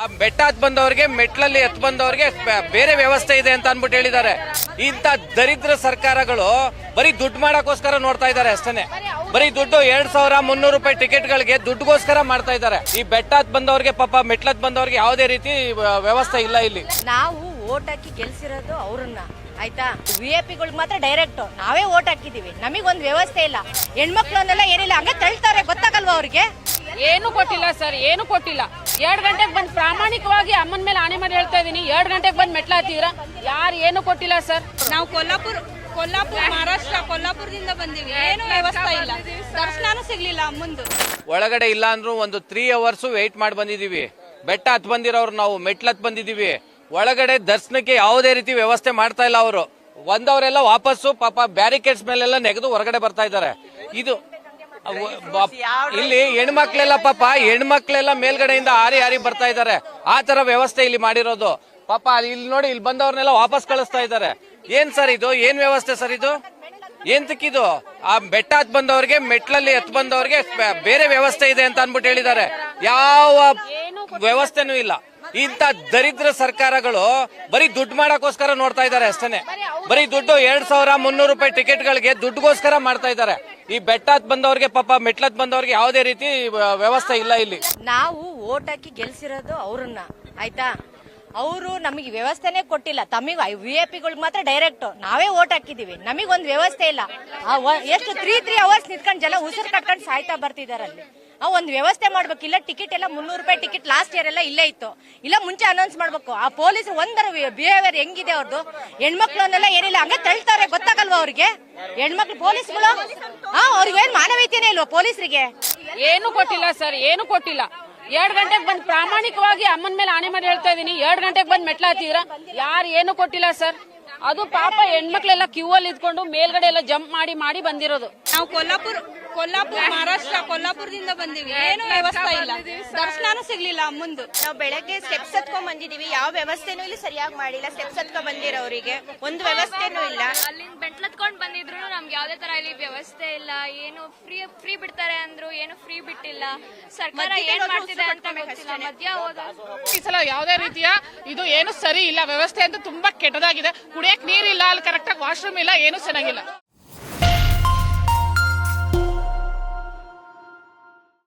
ಆ ಬೆಟ್ಟ ಹತ್ ಬಂದವ್ರಿಗೆ ಮೆಟ್ಲಲ್ಲಿ ಎತ್ ಬಂದವ್ರಿಗೆ ಬೇರೆ ವ್ಯವಸ್ಥೆ ಇದೆ ಅಂತ ಅನ್ಬಿಟ್ಟು ಹೇಳಿದ್ದಾರೆ. ಇಂಥ ದರಿದ್ರ ಸರ್ಕಾರಗಳು ಬರೀ ದುಡ್ಡು ಮಾಡಕ್ಕೋಸ್ಕರ ನೋಡ್ತಾ ಇದ್ದಾರೆ ಅಷ್ಟೇ ಬರೀ ದುಡ್ಡು ಎರಡ್ ಸಾವಿರ ಮುನ್ನೂರು ರೂಪಾಯಿ ಟಿಕೆಟ್ಗಳಿಗೆ ದುಡ್ಡುಗೋಸ್ಕರ ಮಾಡ್ತಾ ಇದ್ದಾರೆ. ಈ ಬೆಟ್ಟ ಹತ್ ಬಂದವ್ರಿಗೆ ಪಾಪ ಮೆಟ್ಲತ್ ಬಂದವ್ರಿಗೆ ಯಾವುದೇ ರೀತಿ ವ್ಯವಸ್ಥೆ ಇಲ್ಲ ಇಲ್ಲಿ. ನಾವು ಓಟ್ ಹಾಕಿ ಗೆಲ್ಸಿರೋದು ಅವ್ರನ್ನ ಆಯ್ತಾ? ವಿ ಎ ಪಿಗಳಿಗೆ ಮಾತ್ರ ಡೈರೆಕ್ಟ್ ನಾವೇ ಓಟ್ ಹಾಕಿದೀವಿ ನಮಗೊಂದು ವ್ಯವಸ್ಥೆ ಇಲ್ಲ. ಹೆಣ್ಮಕ್ಳನ್ನೆಲ್ಲ ಏನಿಲ್ಲ ಹಂಗೆ ತಳ್ತಾರೆ. ಗೊತ್ತಾಗಲ್ವಾ ಅವ್ರಿಗೆ? ಏನು ಕೊಟ್ಟಿಲ್ಲ ಸರ್ ಏನು ಕೊಟ್ಟಿಲ್ಲ. ಎರಡ್ ಗಂಟೆಗೆ ಬಂದು ಪ್ರಾಮಾಣಿಕವಾಗಿ ಅಮ್ಮನ ಮೇಲೆ ಆಣೆ ಮಾಡಿ ಹೇಳ್ತಾ ಇದ್ದೀನಿ ಎರಡು ಗಂಟೆಗೆ ಬಂದು ಮೆಟ್ಲ ಹತ್ತಿದ್ರ. ಯಾರು ಏನು ಕೊಟ್ಟಿಲ್ಲ ಸರ್. ನಾವು ಕೊಲ್ಲಾಪುರ ಕೊಲ್ಲಾಪುರ ಮಹಾರಾಷ್ಟ್ರ ಕೊಲ್ಲಾಪುರದಿಂದ ಬಂದೀವಿ. ಏನು ವ್ಯವಸ್ಥೆ ಇಲ್ಲ. ದರ್ಶನನೂ ಸಿಗ್ಲಿಲ್ಲ ಅಮ್ಮಂದು. ಒಳಗಡೆ ಇಲ್ಲ ಅಂದ್ರೂ ಒಂದು ತ್ರೀ ಅವರ್ಸ್ ವೆಯ್ಟ್ ಮಾಡಿ ಬಂದಿದೀವಿ. ಬೆಟ್ಟ ಹತ್ ಬಂದಿರೋರು ನಾವು ಮೆಟ್ಲತ್ ಬಂದಿದೀವಿ. ಒಳಗಡೆ ದರ್ಶನಕ್ಕೆ ಯಾವುದೇ ರೀತಿ ವ್ಯವಸ್ಥೆ ಮಾಡ್ತಾ ಇಲ್ಲ ಅವರು. ಒಂದವರೆಲ್ಲ ವಾಪಸ್ಸು ಪಾಪ ಬ್ಯಾರಿಕೇಡ್ಸ್ ಮೇಲೆಲ್ಲ ನೆಗೆದು ಹೊರಗಡೆ ಬರ್ತಾ ಇದ್ದಾರೆ. ಇದು ಇಲ್ಲಿ ಹೆಣ್ಮಕ್ಳೆಲ್ಲ ಪಾಪ ಹೆಣ್ಮಕ್ಳೆಲ್ಲ ಮೇಲ್ಗಡೆಯಿಂದ ಹಾರಿ ಹಾರಿ ಬರ್ತಾ ಇದ್ದಾರೆ. ಆ ತರ ವ್ಯವಸ್ಥೆ ಇಲ್ಲಿ ಮಾಡಿರೋದು. ಪಾಪ ಇಲ್ಲಿ ನೋಡಿ ಇಲ್ಲಿ ಬಂದವ್ರನ್ನೆಲ್ಲ ವಾಪಸ್ ಕಳಿಸ್ತಾ ಇದ್ದಾರೆ. ಏನ್ ಸರ್ ಇದು? ಏನ್ ವ್ಯವಸ್ಥೆ ಸರ್ ಇದು? ಎಂತಕ್ಕಿದು? ಆ ಬೆಟ್ಟ ಹತ್ ಬಂದವ್ರಿಗೆ ಮೆಟ್ಲಲ್ಲಿ ಎತ್ ಬಂದವ್ರಿಗೆ ಬೇರೆ ವ್ಯವಸ್ಥೆ ಇದೆ ಅಂತ ಅನ್ಬಿಟ್ಟು ಹೇಳಿದ್ದಾರೆ. ಯಾವ ವ್ಯವಸ್ಥೆನೂ ಇಲ್ಲ. ಇಂಥ ದರಿದ್ರ ಸರ್ಕಾರಗಳು ಬರೀ ದುಡ್ಡು ಮಾಡಕ್ಕೋಸ್ಕರ ನೋಡ್ತಾ ಇದ್ದಾರೆ ಅಷ್ಟೇನೆ. ಬರೀ ದುಡ್ಡು ಎರಡ್ ಸಾವಿರ ಮುನ್ನೂರು ರೂಪಾಯಿ ಟಿಕೆಟ್ಗಳಿಗೆ ದುಡ್ಡುಗೋಸ್ಕರ ಮಾಡ್ತಾ ಇದ್ದಾರೆ. ಈ ಬೆಟ್ಟ ಬಂದವ್ರಿಗೆ ಪಾಪ ಮೆಟ್ಲತ್ ಬಂದವ್ರಿಗೆ ಯಾವುದೇ ರೀತಿ ವ್ಯವಸ್ಥೆ ಇಲ್ಲ ಇಲ್ಲಿ. ನಾವು ಓಟ್ ಹಾಕಿ ಗೆಲ್ಸಿರೋದು ಅವ್ರನ್ನ, ಆಯ್ತಾ? ಅವರು ನಮಗೆ ವ್ಯವಸ್ಥೆನೇ ಕೊಟ್ಟಿಲ್ಲ. ತಮಗೆ ವಿ ಎ ಪಿಗಳಿಗೆ ಮಾತ್ರ ಡೈರೆಕ್ಟ್ ನಾವೇ ಓಟ್ ಹಾಕಿದೀವಿ. ನಮಗೊಂದು ವ್ಯವಸ್ಥೆ ಇಲ್ಲ. ಆ ಎಷ್ಟು ತ್ರೀ ತ್ರೀ ಅವರ್ಸ್ ನಿಂತ್ಕೊಂಡು ಜನ ಉಸಿರು ಕಟ್ಕೊಂಡು ಸಾಯ್ತಾ ಬರ್ತಿದಾರೆ ಅಲ್ಲಿ. ಆ, ಒಂದು ವ್ಯವಸ್ಥೆ ಮಾಡ್ಬೇಕು. ಇಲ್ಲ ಟಿಕೆಟ್ ಎಲ್ಲ ಮುನ್ನೂರು ರೂಪಾಯಿ ಟಿಕೆಟ್ ಲಾಸ್ಟ್ ಇಯರ್ ಎಲ್ಲ ಇಲ್ಲೇ ಇತ್ತು. ಇಲ್ಲ ಮುಂಚೆ ಅನೌನ್ಸ್ ಮಾಡ್ಬೇಕು. ಆ ಪೊಲೀಸ್ ಒಂದರ ಬಿಹೇವಿಯರ್ ಹೆಂಗಿದೆ ಅವ್ರದ್ದು ಹೆಣ್ಮಕ್ಳನ್ನೆಲ್ಲ ಏನಿಲ್ಲ. ಹಂಗೆ ತಳ್ತಾರೆ. ಗೊತ್ತಾಗಲ್ವಾ ಅವ್ರಿಗೆ? ಹೆಣ್ಮಕ್ಳು ಪೊಲೀಸ್ಗಳು? ಹಾ ಅವ್ರಿಗೇನ್ ಮಾನವೀಯತೆನೇ ಇಲ್ವಾ ಪೊಲೀಸರಿಗೆ? ಏನು ಕೊಟ್ಟಿಲ್ಲ ಸರ್ ಏನು ಕೊಟ್ಟಿಲ್ಲ. ಎರಡ್ ಗಂಟೆಗೆ ಬಂದು ಪ್ರಾಮಾಣಿಕವಾಗಿ ಅಮ್ಮನ ಮೇಲೆ ಆಣೆ ಮಾಡಿ ಹೇಳ್ತಾ ಇದೀನಿ. ಎರಡ್ ಗಂಟೆಗೆ ಬಂದು ಮೆಟ್ಲ ಹತ್ತಿದ್ರ. ಯಾರು ಏನು ಕೊಟ್ಟಿಲ್ಲ ಸರ್. ಅದು ಪಾಪ ಹೆಣ್ಮಕ್ಳೆಲ್ಲ ಕ್ಯೂ ಅಲ್ಲಿ ಇದ್ಕೊಂಡು ಮೇಲ್ಗಡೆ ಎಲ್ಲ ಜಂಪ್ ಮಾಡಿ ಮಾಡಿ ಬಂದಿರೋದು. ನಾವು ಕೊಲ್ಲಾಪುರ ಕೊಲ್ಲಾಪುರ ಮಹಾರಾಷ್ಟ್ರ ಕೊಲ್ಲಾಪುರದಿಂದ ಬಂದಿವಿ. ಏನು ವ್ಯವಸ್ಥೆ ಇಲ್ಲ. ದರ್ಶನನೂ ಸಿಗ್ಲಿಲ್ಲ ಮುಂದೆ. ನಾವು ಬೆಳಗ್ಗೆ ಸ್ಟೆಪ್ಸ್ ಹತ್ಕೊಂಡ್ ಬಂದಿದೀವಿ. ಯಾವ ವ್ಯವಸ್ಥೆನೂ ಇಲ್ಲಿ ಸರಿಯಾಗಿ ಮಾಡಿಲ್ಲ. ಸ್ಟೆಪ್ಸ್ ಹತ್ಕೊಂಡ್ ಬಂದಿರೋರಿಗೆ ಒಂದು ವ್ಯವಸ್ಥೆನೂ ಇಲ್ಲ. ಅಲ್ಲಿಂದ ಬೆಂಟ್ಲತ್ಕೊಂಡ್ ಬಂದಿದ್ರು. ನಮ್ಗೆ ಯಾವ್ದೇ ತರ ಇಲ್ಲಿ ವ್ಯವಸ್ಥೆ ಇಲ್ಲ. ಏನು ಫ್ರೀ ಫ್ರೀ ಬಿಡ್ತಾರೆ ಅಂದ್ರು ಏನು ಫ್ರೀ ಬಿಟ್ಟಿಲ್ಲ. ಸರ್ಕಾರ ಏನ್ ಮಾಡ್ತಿದೆ ಅಂತ ಗೊತ್ತಿಲ್ಲ. ಮಧ್ಯ ಹೋದ ಈ ಸಲ ಯಾವ್ದೇ ರೀತಿಯ ಇದು ಏನು ಸರಿ ಇಲ್ಲ. ವ್ಯವಸ್ಥೆ ಅಂತ ತುಂಬಾ ಕೆಟ್ಟದಾಗಿದೆ. ಕುಡಿಯಕ್ ನೀರಿಲ್ಲ. ಅಲ್ಲಿ ಕರೆಕ್ಟಾಗಿ ವಾಶ್ರೂಮ್ ಇಲ್ಲ. ಏನು ಚೆನ್ನಾಗಿಲ್ಲ.